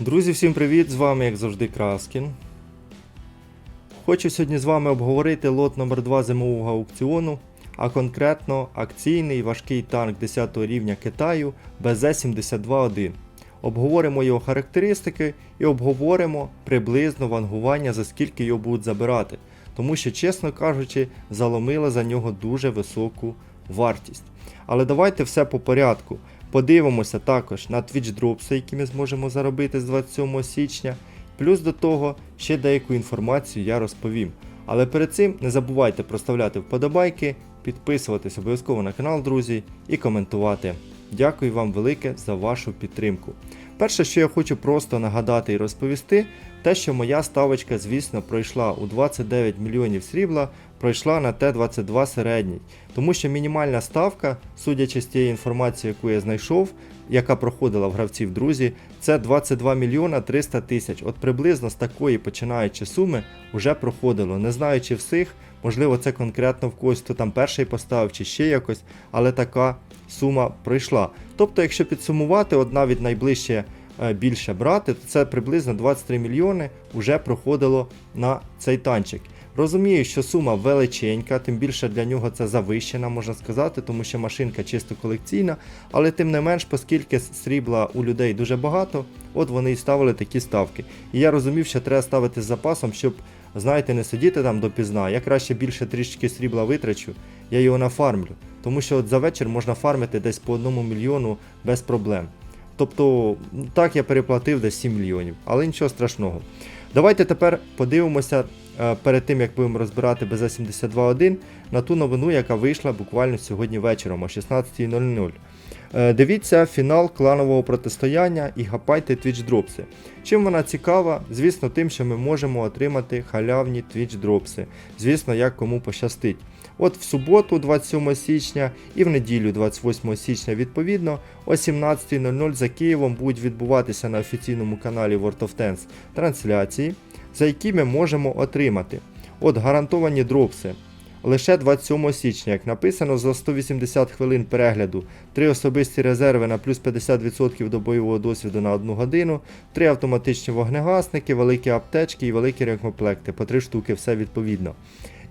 Друзі, всім привіт! З вами, як завжди, Краскін. Хочу сьогодні з вами обговорити лот номер 2 зимового аукціону, а конкретно акційний важкий танк 10 рівня Китаю БЗ-72-1. Обговоримо його характеристики і обговоримо приблизно вангування, за скільки його будуть забирати. Тому що, чесно кажучи, заломила за нього дуже високу вартість. Але давайте все по порядку. Подивимося також на Twitch дропси, які ми зможемо заробити з 27 січня. Плюс до того ще деяку інформацію я розповім. Але перед цим не забувайте проставляти вподобайки, підписуватись обов'язково на канал, друзі, і коментувати. Дякую вам велике за вашу підтримку. Перше, що я хочу просто нагадати і розповісти, те, що моя ставочка, звісно, пройшла у 29 мільйонів срібла, пройшла на Т-22 середній. Тому що мінімальна ставка, судячи з тієї інформації, яку я знайшов, яка проходила в гравців друзі, це 22 мільйона 300 тисяч. От приблизно з такої починаючи суми вже проходило. Не знаю, чи всіх, можливо, це конкретно в когось, хто там перший поставив, чи ще якось, але така сума пройшла. Тобто, якщо підсумувати, от навіть найближче е, більше брати, то це приблизно 23 мільйони вже проходило на цей танчик. Розумію, що сума величенька, тим більше для нього це завищена, можна сказати, тому що машинка чисто колекційна, але тим не менш, оскільки срібла у людей дуже багато, от вони і ставили такі ставки. І я розумів, що треба ставити з запасом, щоб, знаєте, не сидіти там допізна. Я краще більше трішки срібла витрачу, я його нафармлю. Тому що от за вечір можна фармити десь по одному мільйону без проблем. Тобто, так я переплатив десь 7 мільйонів, але нічого страшного. Давайте тепер подивимося перед тим, як будемо розбирати БЗ-72-1 на ту новину, яка вийшла буквально сьогодні вечором о 16.00. Е, Дивіться фінал кланового протистояння і гапайте Twitch дропси. Чим вона цікава? Звісно, тим, що ми можемо отримати халявні Twitch дропси. Звісно, як кому пощастить. От в суботу, 27 січня, і в неділю, 28 січня, відповідно, о 17.00 за Києвом будуть відбуватися на офіційному каналі World of Tanks трансляції, за які ми можемо отримати. От гарантовані дропси. Лише 27 січня, як написано, за 180 хвилин перегляду, 3 особисті резерви на плюс 50% до бойового досвіду на 1 годину, 3 автоматичні вогнегасники, великі аптечки і великі ремкомплекти, по 3 штуки, все відповідно.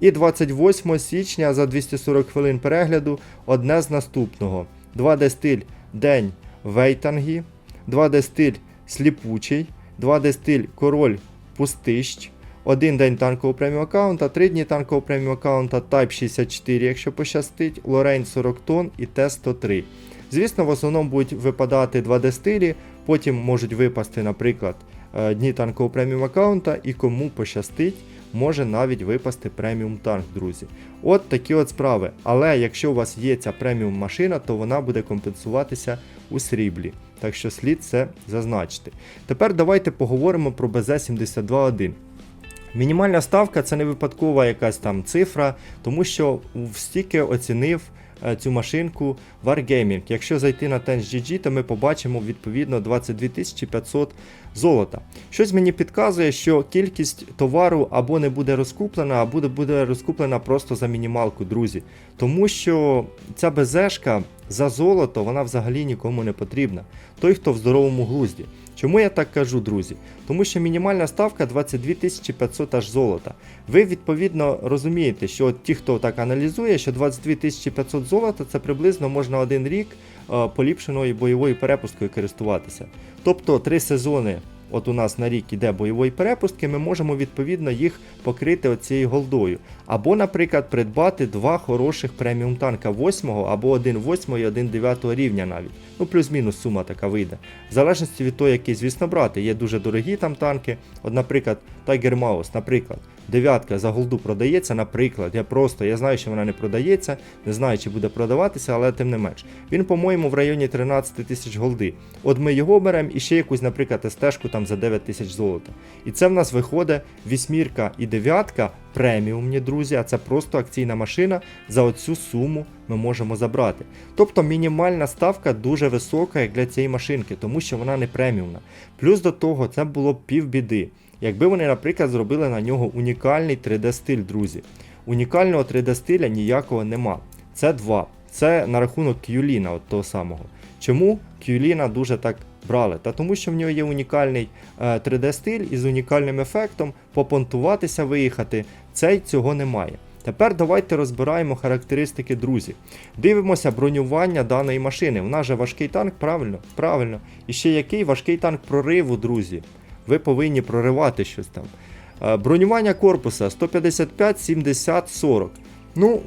І 28 січня за 240 хвилин перегляду одне з наступного: 2D стиль День Вейтангі, 2D стиль Сліпучий, 2D стиль Король Пустищ, один день танкового преміум аккаунта, 3 дні танкового преміум аккаунта, Type 64, якщо пощастить, Лорейн 40 тонн і Т-103. Звісно, в основному будуть випадати 2D стилі, потім можуть випасти, наприклад, е, дні танкового преміум аккаунта, і кому пощастить, може навіть випасти преміум танк, друзі. От такі от справи. Але якщо у вас є ця преміум машина, то вона буде компенсуватися у сріблі. Так що слід це зазначити. Тепер давайте поговоримо про БЗ-72-1. Мінімальна ставка це не випадкова якась там цифра, тому що в стіки оцінив цю машинку Wargaming. Якщо зайти на TenSGG, то ми побачимо відповідно 22 500 золота. Щось мені підказує, що кількість товару або не буде розкуплена, або буде, розкуплена просто за мінімалку, друзі. Тому що ця БЗшка за золото вона взагалі нікому не потрібна. Той, хто в здоровому глузді. Чому я так кажу, друзі? Тому що мінімальна ставка 22 500 аж золота. Ви відповідно розумієте, що ті, хто так аналізує, що 22 500 золота це приблизно можна один рік е, поліпшеною бойовою перепусткою користуватися. Тобто три сезони. От у нас на рік іде бойової перепустки, ми можемо відповідно їх покрити оцією голдою. Або, наприклад, придбати два хороших преміум танка 8 або один 8 і один 9 рівня навіть. Ну, плюс-мінус сума така вийде. В залежності від того, який, звісно, брати. Є дуже дорогі там танки. От, наприклад, Tiger Mouse, наприклад. Дев'ятка за голду продається, наприклад. Я просто я знаю, що вона не продається, не знаю, чи буде продаватися, але тим не менш. Він, по-моєму, в районі 13 тисяч голди. От ми його беремо і ще якусь, наприклад, СТ-шку там за 9 тисяч золота. І це в нас виходить вісьмірка і дев'ятка преміумні, друзі, а це просто акційна машина. За оцю суму ми можемо забрати. Тобто мінімальна ставка дуже висока, як для цієї машинки, тому що вона не преміумна. Плюс до того, це було півбіди. Якби вони, наприклад, зробили на нього унікальний 3D-стиль, друзі. Унікального 3D-стиля ніякого нема. Це два. Це на рахунок К'юліна, от того самого. Чому К'юліна дуже так брали? Та тому, що в нього є унікальний е, 3D-стиль із унікальним ефектом, попонтуватися, виїхати. Цей цього немає. Тепер давайте розбираємо характеристики друзів. Дивимося бронювання даної машини. Нас же важкий танк, правильно? Правильно. І ще який важкий танк прориву, друзі. Ви повинні проривати щось там. Е, Бронювання корпуса 155, 70, 40. Ну,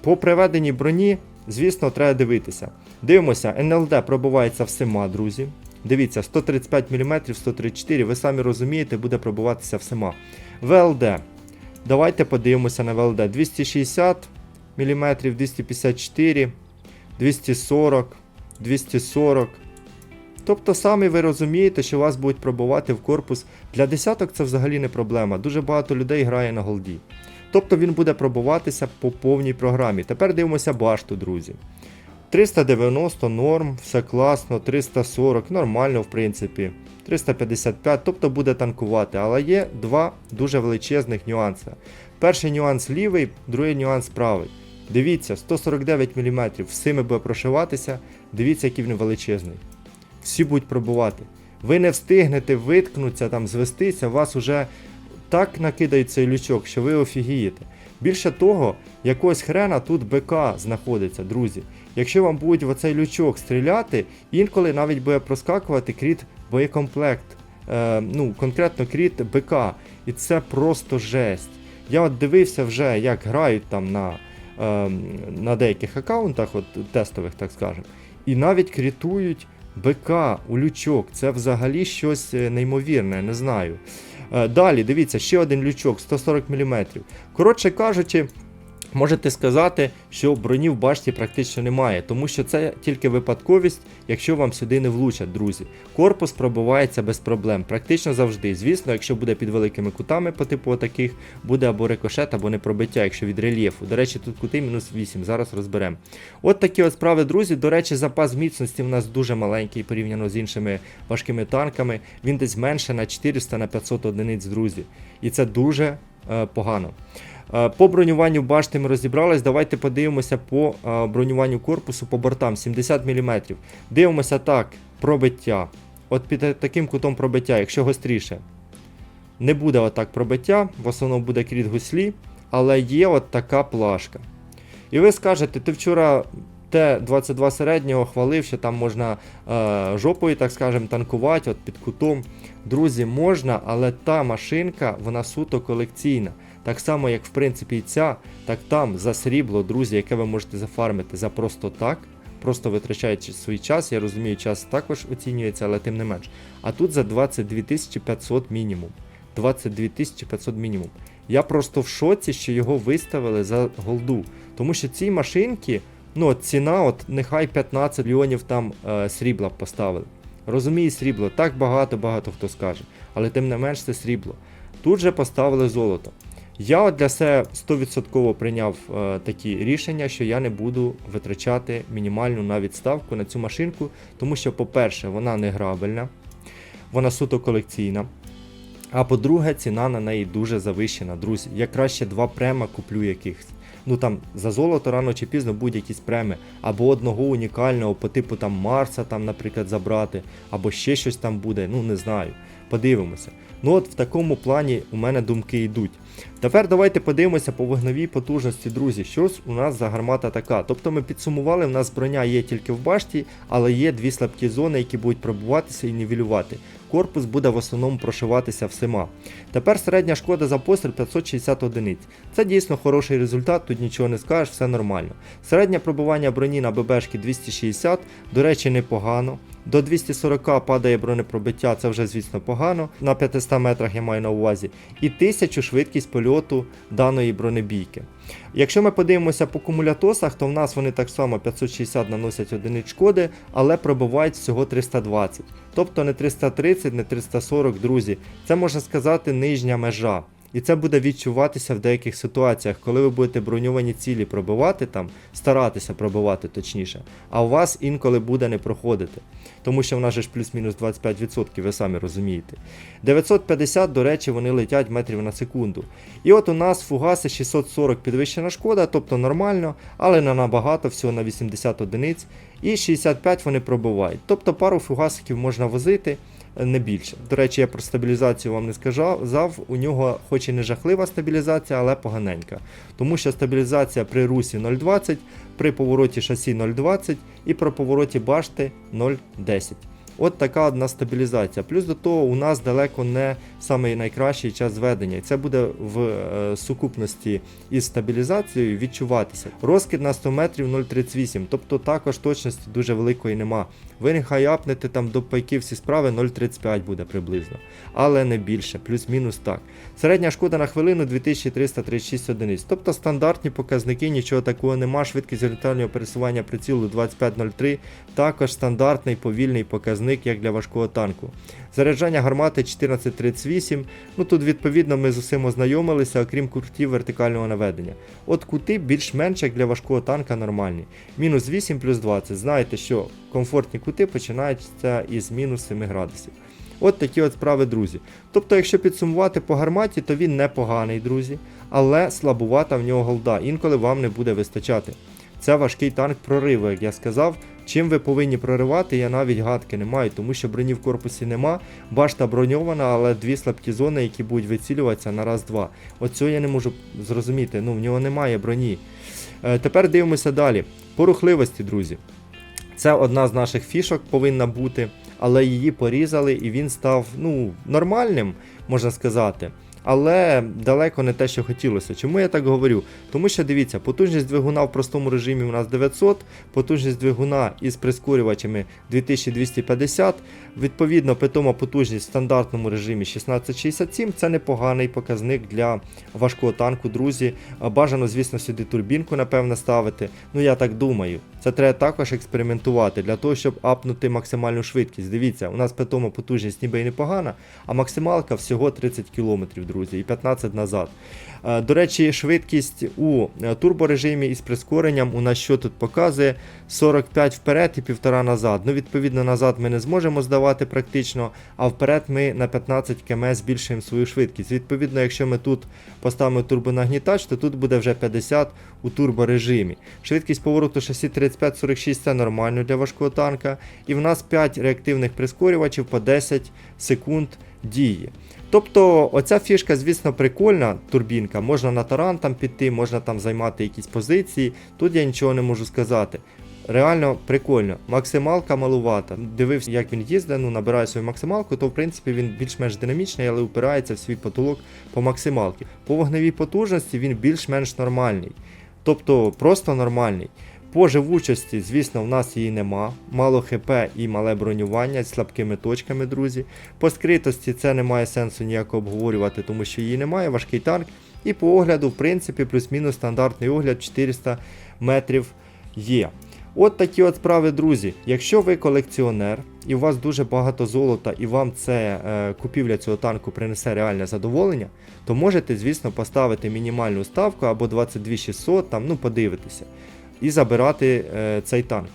по приведеній броні, звісно, треба дивитися. Дивимося, НЛД пробувається всіма, друзі. Дивіться, 135 мм, 134, ви самі розумієте, буде пробуватися всіма. ВЛД. Давайте подивимося на ВЛД. 260 мм, 254, 240, 240. Тобто самі ви розумієте, що вас будуть пробувати в корпус. Для десяток це взагалі не проблема. Дуже багато людей грає на голді. Тобто він буде пробуватися по повній програмі. Тепер дивимося башту, друзі. 390 норм, все класно, 340, нормально, в принципі. 355, тобто буде танкувати, але є два дуже величезних нюанси. Перший нюанс лівий, другий нюанс правий. Дивіться, 149 мм, всіми буде прошиватися, дивіться, який він величезний. Всі будуть пробувати. Ви не встигнете виткнутися, там, звестися, вас уже так накидають цей лючок, що ви офігієте. Більше того, якогось хрена тут БК знаходиться, друзі. Якщо вам будуть в оцей лючок стріляти, інколи навіть буде проскакувати кріт боєкомплект. Е, ну, конкретно кріт БК. І це просто жесть. Я от дивився вже, як грають там на, е, на деяких аккаунтах, от тестових, так скажемо, і навіть крітують БК у лючок. Це взагалі щось е, неймовірне, не знаю. Е, Далі, дивіться, ще один лючок 140 мм. Коротше кажучи, можете сказати, що броні в башті практично немає, тому що це тільки випадковість, якщо вам сюди не влучать, друзі. Корпус пробивається без проблем, практично завжди. Звісно, якщо буде під великими кутами по типу таких, буде або рикошет, або не пробиття, якщо від рельєфу. До речі, тут кути мінус 8, зараз розберемо. От такі от справи, друзі. До речі, запас міцності в нас дуже маленький порівняно з іншими важкими танками. Він десь менше на 400 на 500 одиниць, друзі. І це дуже е, погано. Е, По бронюванню башти ми розібрались. Давайте подивимося по е, бронюванню корпусу по бортам 70 мм. Дивимося так, пробиття. От під таким кутом пробиття, якщо гостріше. Не буде отак пробиття, в основному буде кріт гуслі, але є от така плашка. І ви скажете, ти вчора Т-22 середнього хвалив, що там можна е, жопою, так скажемо, танкувати от під кутом. Друзі, можна, але та машинка, вона суто колекційна. Так само, як в принципі і ця, так там за срібло, друзі, яке ви можете зафармити за просто так, просто витрачаючи свій час. Я розумію, час також оцінюється, але тим не менш. А тут за 22 500 мінімум. 22 500 мінімум. Я просто в шоці, що його виставили за голду. Тому що ці машинки, ну ціна, от нехай 15 мільйонів там е, срібла поставили. Розумію, срібло, так багато, багато хто скаже. Але тим не менш це срібло. Тут же поставили золото. Я для себе 100% прийняв е, такі рішення, що я не буду витрачати мінімальну навіть ставку на цю машинку, тому що, по-перше, вона не грабельна, вона суто колекційна. А по-друге, ціна на неї дуже завищена, друзі. Я краще два према куплю якихось. Ну там за золото рано чи пізно будуть якісь преми, або одного унікального по типу там Марса, там, наприклад, забрати, або ще щось там буде, ну не знаю. Подивимося. Ну от в такому плані у мене думки йдуть. Тепер давайте подивимося по вогневій потужності, друзі. Що у нас за гармата така? Тобто ми підсумували, в нас броня є тільки в башті, але є дві слабкі зони, які будуть пробуватися і нівелювати. Корпус буде в основному прошиватися всіма. Тепер середня шкода за постріл 560 одиниць. Це дійсно хороший результат, тут нічого не скажеш, все нормально. Середнє пробування броні на ББшки 260, до речі, непогано. До 240 падає бронепробиття, це вже, звісно, погано. На 500 метрах я маю на увазі. І 1000 швидкість польоту даної бронебійки. Якщо ми подивимося по кумулятосах, то в нас вони так само 560 наносять одиниць шкоди, але пробивають всього 320. Тобто не 330, не 340, друзі. Це можна сказати нижня межа. І це буде відчуватися в деяких ситуаціях, коли ви будете броньовані цілі пробивати там, старатися пробивати точніше, а у вас інколи буде не проходити. Тому що в нас же ж плюс-мінус 25%, ви самі розумієте. 950, до речі, вони летять метрів на секунду. І от у нас фугаси 640 підвищена шкода, тобто нормально, але не набагато, всього на 80 одиниць. І 65 вони пробивають. Тобто пару фугасиків можна возити не більше. До речі, я про стабілізацію вам не сказав. У нього хоч і не жахлива стабілізація, але поганенька. Тому що стабілізація при русі 0,20, при повороті шасі 0,20 і при повороті башти 0,10. От така одна стабілізація. Плюс до того, у нас далеко не самий найкращий час зведення. І це буде в е, сукупності із стабілізацією відчуватися. Розкид на 100 метрів 0,38, тобто також точності дуже великої нема. Ви нехай апнете там до пайки всі справи 0,35 буде приблизно, але не більше, плюс-мінус так. Середня шкода на хвилину 2336 одиниць. Тобто стандартні показники, нічого такого нема. Швидкість горизонтального пересування прицілу 2503, також стандартний повільний показник, як для важкого танку. Заряджання гармати 1438. Ну тут відповідно ми з усім ознайомилися, окрім кутів вертикального наведення. От кути більш-менш як для важкого танка нормальні. Мінус 8 плюс 20. Знаєте, що комфортні кути починаються із мінус 7 градусів. От такі от справи, друзі. Тобто, якщо підсумувати по гарматі, то він непоганий, друзі, але слабувата в нього голда, інколи вам не буде вистачати. Це важкий танк прориву, як я сказав. Чим ви повинні проривати, я навіть гадки не маю, тому що броні в корпусі нема, башта броньована, але дві слабкі зони, які будуть вицілюватися на раз-два. Оцього я не можу зрозуміти, ну в нього немає броні. Е, тепер дивимося далі. По рухливості, друзі. Це одна з наших фішок повинна бути, але її порізали і він став ну, нормальним, можна сказати. Але далеко не те, що хотілося. Чому я так говорю? Тому що дивіться, потужність двигуна в простому режимі у нас 900, потужність двигуна із прискорювачами 2250. Відповідно, питома потужність в стандартному режимі 1667. Це непоганий показник для важкого танку, друзі. Бажано, звісно, сюди турбінку, напевно, ставити. Ну, я так думаю. Це треба також експериментувати для того, щоб апнути максимальну швидкість. Дивіться, у нас питома потужність ніби і непогана, а максималка всього 30 км, друзі, і 15 назад. Е, До речі, швидкість у е, турборежимі із прискоренням у нас що тут показує 45 вперед і 1,5 назад. Ну, відповідно, назад ми не зможемо здавати практично, а вперед ми на 15 км збільшуємо свою швидкість. Відповідно, якщо ми тут поставимо турбонагнітач, то тут буде вже 50 у турборежимі. Швидкість повороту шасі 35-46 це нормально для важкого танка. І в нас 5 реактивних прискорювачів по 10 секунд дії. Тобто оця фішка, звісно, прикольна, турбінка. Можна на таран там піти, можна там займати якісь позиції. Тут я нічого не можу сказати. Реально прикольно. Максималка малувата. Дивився, як він їздить, ну набирає свою максималку, то в принципі він більш-менш динамічний, але упирається в свій потолок по максималці. По вогневій потужності він більш-менш нормальний. Тобто просто нормальний. По живучості, звісно, в нас її нема. Мало ХП і мале бронювання з слабкими точками, друзі. По скритості це не має сенсу ніяко обговорювати, тому що її немає, важкий танк. І по огляду, в принципі, плюс-мінус стандартний огляд 400 метрів є. От такі от справи, друзі. Якщо ви колекціонер і у вас дуже багато золота, і вам це е, купівля цього танку принесе реальне задоволення, то можете, звісно, поставити мінімальну ставку або 22600, там, ну подивитися, і забирати е, цей танк.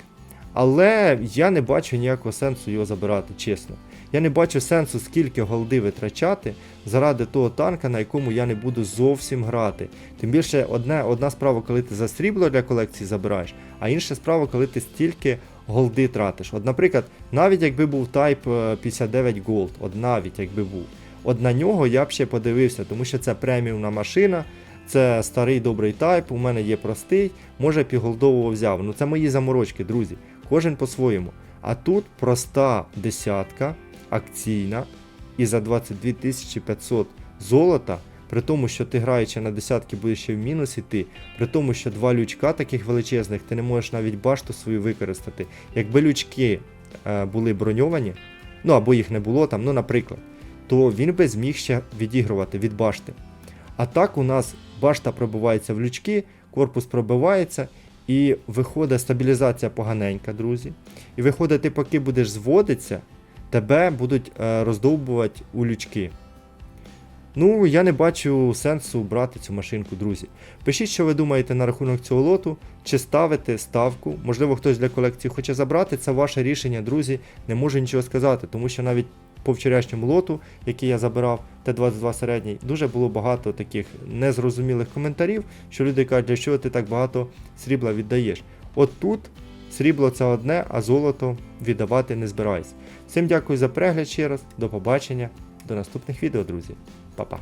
Але я не бачу ніякого сенсу його забирати, чесно. Я не бачу сенсу, скільки голди витрачати заради того танка, на якому я не буду зовсім грати. Тим більше одне, одна справа, коли ти за срібло для колекції забираєш, а інша справа, коли ти стільки голди тратиш. От, наприклад, навіть якби був Type 59 Gold, от навіть якби був. От на нього я б ще подивився, тому що це преміумна машина. Це старий добрий тайп, у мене є простий, може півголдового взяв. Ну це мої заморочки, друзі. Кожен по-своєму. А тут проста десятка, акційна, і за 22 500 золота, при тому, що ти граючи на десятки будеш ще в мінус іти, при тому, що два лючка таких величезних, ти не можеш навіть башту свою використати. Якби лючки е, були броньовані, ну або їх не було там, ну наприклад, то він би зміг ще відігрувати від башти. А так у нас башта пробивається в лючки, корпус пробивається, і виходить стабілізація поганенька, друзі. І виходить, ти поки будеш зводитися, тебе будуть е, роздовбувати у лючки. Ну, я не бачу сенсу брати цю машинку, друзі. Пишіть, що ви думаєте на рахунок цього лоту, чи ставити ставку. Можливо, хтось для колекції хоче забрати. Це ваше рішення, друзі. Не можу нічого сказати, тому що навіть по вчорашньому лоту, який я забирав, Т-22 середній, дуже було багато таких незрозумілих коментарів, що люди кажуть, для чого ти так багато срібла віддаєш. От тут срібло це одне, а золото віддавати не збираюсь. Всім дякую за перегляд ще раз, до побачення, до наступних відео, друзі. Па-па.